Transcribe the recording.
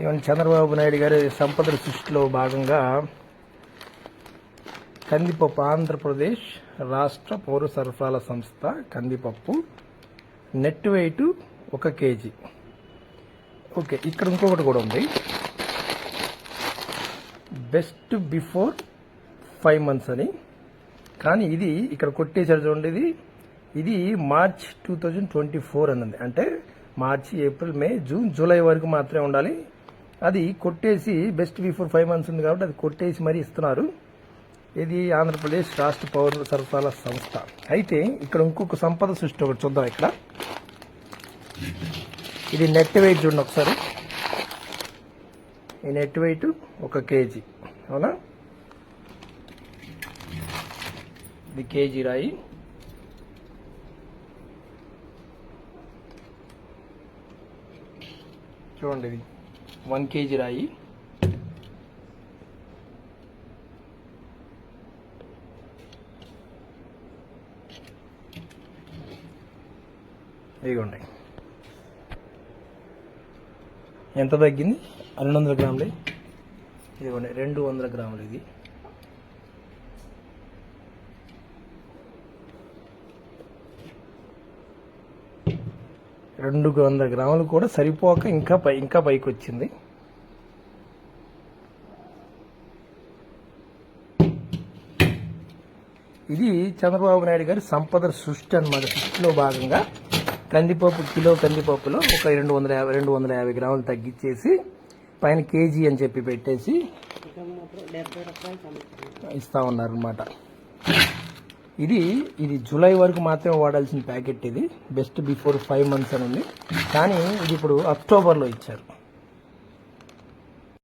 ఇవన్నీ చంద్రబాబు నాయుడు గారి సంపదల సృష్టిలో భాగంగా కందిపప్పు ఆంధ్రప్రదేశ్ రాష్ట్ర పౌర సరఫరాల సంస్థ కందిపప్పు నెట్ వెయిట్ ఒక కేజీ. ఓకే ఇక్కడ ఇంకొకటి కూడా ఉంది. బెస్ట్ బిఫోర్ ఫైవ్ మంత్స్ అని. కానీ ఇది ఇక్కడ కొట్టేసారు చూడండి ఇది. ఇది March two thousand twenty four అన్నది. అంటే మార్చి ఏప్రిల్ మే జూన్ జూలై వరకు మాత్రమే ఉండాలి. అది కొట్టేసి బెస్ట్ బిఫోర్ ఫైవ్ మంత్స్ ఉంది కాబట్టి అది కొట్టేసి మరీ ఇస్తున్నారు. ఇది ఆంధ్రప్రదేశ్ రాష్ట్ర పౌర సరఫరాల సంస్థ. అయితే ఇక్కడ ఇంకొక సంపద సృష్టి ఒకటి చూద్దాం ఇక్కడ. ఇది నెట్ వెయిట్ చూడండి ఒకసారి. ఈ నెట్ వెయిట్ ఒక కేజీ. అవునా? ఇది కేజీ రాయి. చూడండి ఇది. వన్ కేజీ రాయి. ఇదిగోండి. ఎంత తగ్గింది? రెండు వందల గ్రాములు? ఇదిగోండి రెండు వందల గ్రాములు ఇది. రెండు వందల గ్రాములు కూడా సరిపోక ఇంకా పై ఇంకా పైకి వచ్చింది ఇది చంద్రబాబు నాయుడు గారి సంపద సృష్టి అన్నమాట. సృష్టిలో భాగంగా కందిపప్పు కిలో కందిపప్పులో ఒక రెండు వందల యాభై రెండు వందల యాభై గ్రాములు తగ్గించేసి పైన కేజీ అని చెప్పి పెట్టేసి ఇస్తా ఉన్నారనమాట ఇది ఇది జూలై వరకు మాత్రమే వాడాల్సిన ప్యాకెట్ ఇది. బెస్ట్ బిఫోర్ ఫైవ్ మంత్స్ అని ఉంది. కానీ ఇది ఇప్పుడు అక్టోబర్లో ఇచ్చారు.